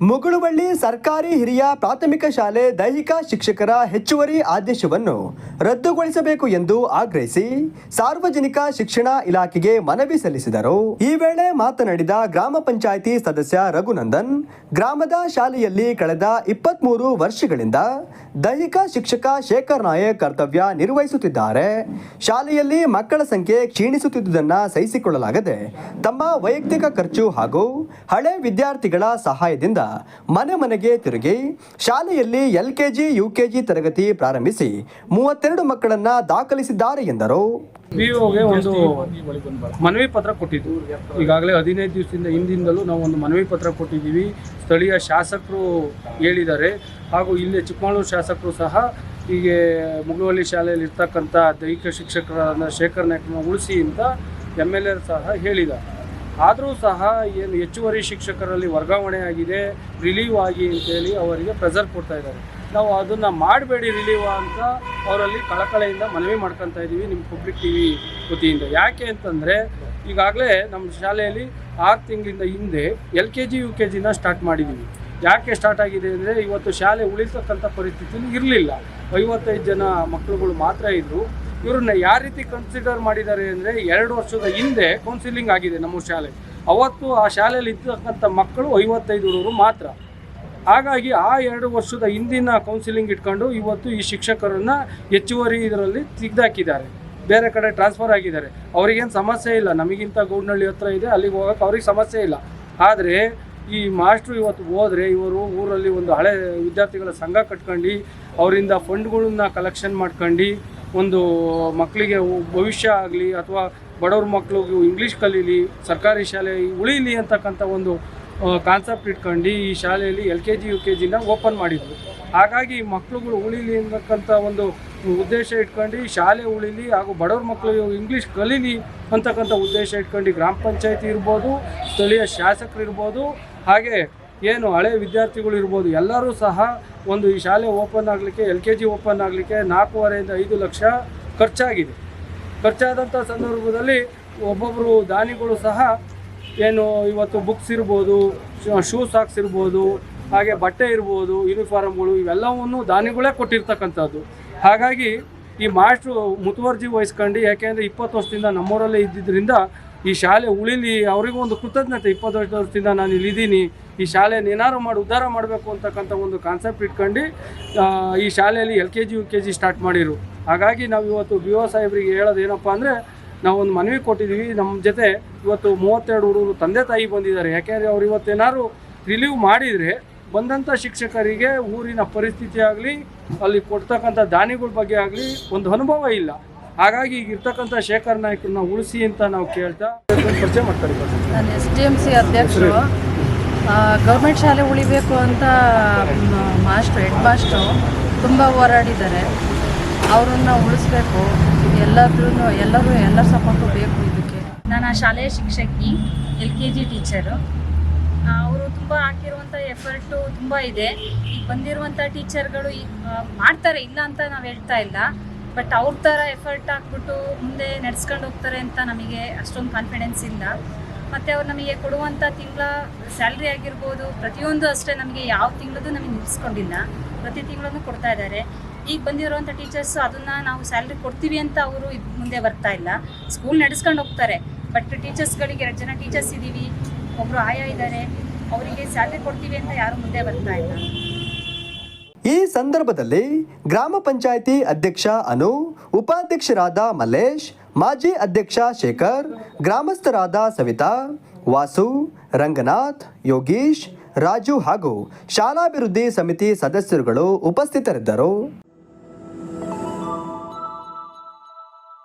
ಮುಗುಳುವಳ್ಳಿ ಸರ್ಕಾರಿ ಹಿರಿಯ ಪ್ರಾಥಮಿಕ ಶಾಲೆ ದೈಹಿಕ ಶಿಕ್ಷಕರ ಹೆಚ್ಚುವರಿ ಆದೇಶವನ್ನು ರದ್ದುಗೊಳಿಸಬೇಕು ಎಂದು ಆಗ್ರಹಿಸಿ ಸಾರ್ವಜನಿಕ ಶಿಕ್ಷಣ ಇಲಾಖೆಗೆ ಮನವಿ ಸಲ್ಲಿಸಿದರು. ಈ ವೇಳೆ ಮಾತನಾಡಿದ ಗ್ರಾಮ ಪಂಚಾಯಿತಿ ಸದಸ್ಯ ರಘುನಂದನ್, ಗ್ರಾಮದ ಶಾಲೆಯಲ್ಲಿ ಕಳೆದ ಇಪ್ಪತ್ಮೂರು ವರ್ಷಗಳಿಂದ ದೈಹಿಕ ಶಿಕ್ಷಕ ಶೇಖರ್ ನಾಯಕ್ ಕರ್ತವ್ಯ ನಿರ್ವಹಿಸುತ್ತಿದ್ದಾರೆ. ಶಾಲೆಯಲ್ಲಿ ಮಕ್ಕಳ ಸಂಖ್ಯೆ ಕ್ಷೀಣಿಸುತ್ತಿದ್ದುದನ್ನು ಸಹಿಸಿಕೊಳ್ಳಲಾಗದೆ ತಮ್ಮ ವೈಯಕ್ತಿಕ ಖರ್ಚು ಹಾಗೂ ಹಳೆ ವಿದ್ಯಾರ್ಥಿಗಳ ಸಹಾಯದಿಂದ ಮನೆ ಮನೆಗೆ ತಿರುಗಿ ಶಾಲೆಯಲ್ಲಿ ಎಲ್ಕೆಜಿ, ಯುಕೆಜಿ ತರಗತಿ ಪ್ರಾರಂಭಿಸಿ ಮೂವತ್ತೆರಡು ಮಕ್ಕಳನ್ನ ದಾಖಲಿಸಿದ್ದಾರೆ ಎಂದರು. ಒಂದು ಮನವಿ ಪತ್ರ ಕೊಟ್ಟಿದ್ದು. ಈಗಾಗಲೇ ಹದಿನೈದು ದಿವಸದಿಂದ ಹಿಂದಿಂದಲೂ ನಾವು ಒಂದು ಮನವಿ ಪತ್ರ ಕೊಟ್ಟಿದ್ದೀವಿ. ಸ್ಥಳೀಯ ಶಾಸಕರು ಹೇಳಿದ್ದಾರೆ. ಹಾಗೂ ಇಲ್ಲಿ ಚಿಕ್ಕಮಗಳೂರು ಶಾಸಕರು ಸಹ ಹೀಗೆ ಮುಗುಳುವಳ್ಳಿ ಶಾಲೆಯಲ್ಲಿ ಇರ್ತಕ್ಕಂಥ ದೈಹಿಕ ಶಿಕ್ಷಕರನ್ನ ಶೇಖರ್ ನಾಯ್ಕನ ಉಳಿಸಿ ಅಂತ ಎಂ ಎಲ್ ಎ ಸಹ ಹೇಳಿದ್ದಾರೆ. ಆದರೂ ಸಹ ಏನು ಹೆಚ್ಚುವರಿ ಶಿಕ್ಷಕರಲ್ಲಿ ವರ್ಗಾವಣೆ ಆಗಿದೆ ರಿಲೀವ್ ಆಗಿ ಅಂತೇಳಿ ಅವರಿಗೆ ಪ್ರೆಸರ್ ಕೊಡ್ತಾ ಇದ್ದಾರೆ. ನಾವು ಅದನ್ನು ಮಾಡಬೇಡಿ ರಿಲೀವ್ ಅಂತ ಅವರಲ್ಲಿ ಕಳಕಳೆಯಿಂದ ಮನವಿ ಮಾಡ್ಕೊತಾ ಇದ್ದೀವಿ ನಿಮ್ಮ ಪಬ್ಲಿಕ್ ಟಿ ವಿ ವತಿಯಿಂದ. ಯಾಕೆ ಅಂತಂದರೆ, ಈಗಾಗಲೇ ನಮ್ಮ ಶಾಲೆಯಲ್ಲಿ ಆರು ತಿಂಗಳಿಂದ ಹಿಂದೆ L K G U K ಜಿನ ಸ್ಟಾರ್ಟ್ ಮಾಡಿದ್ದೀವಿ ಯಾಕೆ ಸ್ಟಾರ್ಟ್ ಆಗಿದೆ ಅಂದರೆ ಇವತ್ತು ಶಾಲೆ ಉಳಿತಕ್ಕಂಥ ಪರಿಸ್ಥಿತಿ ಇರಲಿಲ್ಲ. ಐವತ್ತೈದು ಜನ ಮಕ್ಕಳುಗಳು ಮಾತ್ರ ಇದ್ದರು ಇವ್ರನ್ನ ಯಾವ ರೀತಿ ಕನ್ಸಿಡರ್ ಮಾಡಿದ್ದಾರೆ ಅಂದರೆ ಎರಡು ವರ್ಷದ ಹಿಂದೆ ಕೌನ್ಸಿಲಿಂಗ್ ಆಗಿದೆ ನಮ್ಮ ಶಾಲೆ. ಅವತ್ತು ಆ ಶಾಲೆಯಲ್ಲಿ ಇದ್ದಕ್ಕಂಥ ಮಕ್ಕಳು ಐವತ್ತೈದು ಹುಡುಗರು ಮಾತ್ರ. ಹಾಗಾಗಿ ಆ ಎರಡು ವರ್ಷದ ಹಿಂದಿನ ಕೌನ್ಸಿಲಿಂಗ್ ಇಟ್ಕೊಂಡು ಇವತ್ತು ಈ ಶಿಕ್ಷಕರನ್ನ ಹೆಚ್ಚುವರಿ ಇದರಲ್ಲಿ ತೆಗೆದಾಕಿದ್ದಾರೆ. ಬೇರೆ ಕಡೆ ಟ್ರಾನ್ಸ್ಫರ್ ಆಗಿದ್ದಾರೆ. ಅವ್ರಿಗೇನು ಸಮಸ್ಯೆ ಇಲ್ಲ. ನಮಗಿಂತ ಗೌಡನಹಳ್ಳಿ ಹತ್ರ ಇದೆ. ಅಲ್ಲಿಗೆ ಹೋಗೋಕೆ ಅವ್ರಿಗೆ ಸಮಸ್ಯೆ ಇಲ್ಲ. ಆದರೆ ಈ ಮಾಸ್ಟ್ರು ಇವತ್ತು ಹೋದರೆ ಇವರು ಊರಲ್ಲಿ ಒಂದು ಹಳೆ ವಿದ್ಯಾರ್ಥಿಗಳ ಸಂಘ ಕಟ್ಕೊಂಡು, ಅವರಿಂದ ಫಂಡ್ಗಳನ್ನ ಕಲೆಕ್ಷನ್ ಮಾಡ್ಕೊಂಡು ಒಂದು ಮಕ್ಕಳಿಗೆ ಭವಿಷ್ಯ ಆಗಲಿ ಅಥವಾ ಬಡವ್ರ ಮಕ್ಕಳಿಗೆ ಇಂಗ್ಲೀಷ್ ಕಲೀಲಿ, ಸರ್ಕಾರಿ ಶಾಲೆ ಉಳಿಲಿ ಅಂತಕ್ಕಂಥ ಒಂದು ಕಾನ್ಸೆಪ್ಟ್ ಇಟ್ಕೊಂಡು ಈ ಶಾಲೆಯಲ್ಲಿ L K G U K ಜಿನ ಓಪನ್ ಮಾಡಿದ್ರು. ಹಾಗಾಗಿ ಮಕ್ಕಳುಗಳು ಉಳಿಲಿ ಅಂತಕ್ಕಂಥ ಒಂದು ಉದ್ದೇಶ ಇಟ್ಕೊಂಡು ಶಾಲೆ ಉಳಿಲಿ ಹಾಗೂ ಬಡವ್ರ ಮಕ್ಕಳು ಇಂಗ್ಲೀಷ್ ಕಲೀಲಿ ಅಂತಕ್ಕಂಥ ಉದ್ದೇಶ ಇಟ್ಕೊಂಡು ಗ್ರಾಮ ಪಂಚಾಯತಿ ಇರ್ಬೋದು, ಸ್ಥಳೀಯ ಶಾಸಕರು ಇರ್ಬೋದು, ಹಾಗೆ ಏನು ಹಳೆ ವಿದ್ಯಾರ್ಥಿಗಳು ಇರ್ಬೋದು, ಎಲ್ಲರೂ ಸಹ ಒಂದು ಈ ಶಾಲೆ ಓಪನ್ ಆಗಲಿಕ್ಕೆ, ಎಲ್ ಕೆ ಜಿ ಓಪನ್ ಆಗಲಿಕ್ಕೆ ನಾಲ್ಕೂವರೆಯಿಂದ ಐದು ಲಕ್ಷ ಖರ್ಚಾಗಿದೆ. ಖರ್ಚಾದಂಥ ಸಂದರ್ಭದಲ್ಲಿ ಒಬ್ಬೊಬ್ಬರು ದಾನಿಗಳು ಸಹ ಏನು ಇವತ್ತು ಬುಕ್ಸ್ ಇರ್ಬೋದು ಶೂ ಸಾಕ್ಸ್ ಇರ್ಬೋದು ಹಾಗೆ ಬಟ್ಟೆ ಇರ್ಬೋದು ಯೂನಿಫಾರ್ಮ್ಗಳು ಇವೆಲ್ಲವನ್ನು ದಾನಿಗಳೇ ಕೊಟ್ಟಿರ್ತಕ್ಕಂಥದ್ದು. ಹಾಗಾಗಿ ಈ ಮಾಸ್ಟ್ರು ಮುತುವರ್ಜಿ ವಹಿಸ್ಕೊಂಡು, ಯಾಕೆಂದರೆ ಇಪ್ಪತ್ತು ವರ್ಷದಿಂದ ನಮ್ಮೂರಲ್ಲೇ ಇದ್ದಿದ್ದರಿಂದ ಈ ಶಾಲೆ ಉಳಿಲಿ, ಅವರಿಗೂ ಒಂದು ಕೃತಜ್ಞತೆ. ಇಪ್ಪತ್ತು ವರ್ಷದಿಂದ ನಾನು ಇಲ್ಲಿದ್ದೀನಿ ಈ ಶಾಲೆಯನ್ನು ಏನಾದ್ರು ಮಾಡಿ ಉದ್ಧಾರ ಮಾಡಬೇಕು ಅಂತಕ್ಕಂಥ ಒಂದು ಕಾನ್ಸೆಪ್ಟ್ ಇಟ್ಕೊಂಡು ಈ ಶಾಲೆಯಲ್ಲಿ L K G, U K G start ಮಾಡಿರು. ಹಾಗಾಗಿ ನಾವು ಇವತ್ತು ಬಿ ಒ ಸಾಹೇಬ್ರಿಗೆ ಹೇಳೋದು ಏನಪ್ಪ ಅಂದರೆ ನಾವು ಒಂದು ಮನವಿ ಕೊಟ್ಟಿದ್ದೀವಿ. ನಮ್ಮ ಜೊತೆ ಇವತ್ತು ಮೂವತ್ತೆರಡು ಹುಡುಗರು ತಂದೆ ತಾಯಿ ಬಂದಿದ್ದಾರೆ. ಯಾಕೆಂದರೆ ಅವ್ರು ಇವತ್ತೇನಾದ್ರು ರಿಲೀವ್ ಮಾಡಿದರೆ ಬಂದಂಥ ಶಿಕ್ಷಕರಿಗೆ ಊರಿನ ಪರಿಸ್ಥಿತಿ ಆಗಲಿ, ಅಲ್ಲಿ ಕೊಡ್ತಕ್ಕಂಥ ದಾನಿಗಳ ಬಗ್ಗೆ ಆಗಲಿ ಒಂದು ಅನುಭವ ಇಲ್ಲ. ಹಾಗಾಗಿ ಈಗ ಇರ್ತಕ್ಕಂಥ ಶೇಖರ್ ನಾಯ್ಕರನ್ನ ಉಳಿಸಿ ಅಂತ ನಾವು ಕೇಳ್ತಾ ಪರಿಚಯ ಮಾಡ್ತಾರೆ. ನಾನು ಎಸ್ ಡಿ ಎಂ ಸಿ ಅಧ್ಯಕ್ಷರು. ಗೌರ್ಮೆಂಟ್ ಶಾಲೆ ಉಳಿಬೇಕು ಅಂತ ಮಾಸ್ಟ್ರು, ಹೆಡ್ ಮಾಸ್ಟ್ರು ತುಂಬ ಹೋರಾಡಿದ್ದಾರೆ. ಅವರನ್ನು ಉಳಿಸ್ಬೇಕು. ಎಲ್ಲರೂ ಎಲ್ಲರೂ ಎಲ್ಲರ ಸಪೋರ್ಟು ಬೇಕು ಇದಕ್ಕೆ. ನಾನು ಆ ಶಾಲೆಯ ಶಿಕ್ಷಕಿ, ಎಲ್ ಕೆ ಜಿ ಟೀಚರು. ಅವರು ತುಂಬ ಹಾಕಿರುವಂಥ ಎಫರ್ಟು ತುಂಬ ಇದೆ. ಈಗ ಬಂದಿರುವಂಥ ಟೀಚರ್ಗಳು ಈಗ ಮಾಡ್ತಾರೆ, ಇಲ್ಲ ಅಂತ ನಾವು ಹೇಳ್ತಾ ಇಲ್ಲ. ಬಟ್ ಅವ್ರ ಥರ ಎಫರ್ಟ್ ಹಾಕ್ಬಿಟ್ಟು ಮುಂದೆ ನಡೆಸ್ಕೊಂಡು ಹೋಗ್ತಾರೆ ಅಂತ ನಮಗೆ ಅಷ್ಟೊಂದು ಕಾನ್ಫಿಡೆನ್ಸ್ ಇಲ್ಲ. ಮತ್ತು ಅವ್ರು ನಮಗೆ ಕೊಡುವಂಥ ತಿಂಗಳ ಸ್ಯಾಲ್ರಿ ಆಗಿರ್ಬೋದು, ಪ್ರತಿಯೊಂದು ಅಷ್ಟೇ ನಮಗೆ ಯಾವ ತಿಂಗಳದ್ದು ನಮಗೆ ನಿಲ್ಲಿಸ್ಕೊಂಡಿಲ್ಲ ಪ್ರತಿ ತಿಂಗಳನ್ನು ಕೊಡ್ತಾ ಇದ್ದಾರೆ. ಈಗ ಬಂದಿರುವಂಥ ಟೀಚರ್ಸ್ ಅದನ್ನು ನಾವು ಸ್ಯಾಲ್ರಿ ಕೊಡ್ತೀವಿ ಅಂತ ಅವರು ಮುಂದೆ ಬರ್ತಾ ಇಲ್ಲ. ಸ್ಕೂಲ್ ನಡೆಸ್ಕೊಂಡು ಹೋಗ್ತಾರೆ. ಬಟ್ ಟೀಚರ್ಸ್ಗಳಿಗೆ ಎರಡು ಜನ ಟೀಚರ್ಸ್ ಇದ್ದೀವಿ ಒಬ್ಬರು ಆಯಾ ಇದ್ದಾರೆ. ಅವರಿಗೆ ಸ್ಯಾಲ್ರಿ ಕೊಡ್ತೀವಿ ಅಂತ ಯಾರು ಮುಂದೆ ಬರ್ತಾ ಇಲ್ಲ. ಈ ಸಂದರ್ಭದಲ್ಲಿ ಗ್ರಾಮ ಪಂಚಾಯಿತಿ ಅಧ್ಯಕ್ಷ ಅನು, ಉಪಾಧ್ಯಕ್ಷರಾದ ಮಲ್ಲೇಶ್ ಮಾಜಿ ಅಧ್ಯಕ್ಷ ಶೇಖರ್ ಗ್ರಾಮಸ್ಥರಾದ ಸವಿತಾ ವಾಸು ರಂಗನಾಥ್ ಯೋಗೀಶ್ ರಾಜು ಹಾಗೂ ಶಾಲಾಭಿವೃದ್ಧಿ ಸಮಿತಿ ಸದಸ್ಯರುಗಳು ಉಪಸ್ಥಿತರಿದ್ದರು.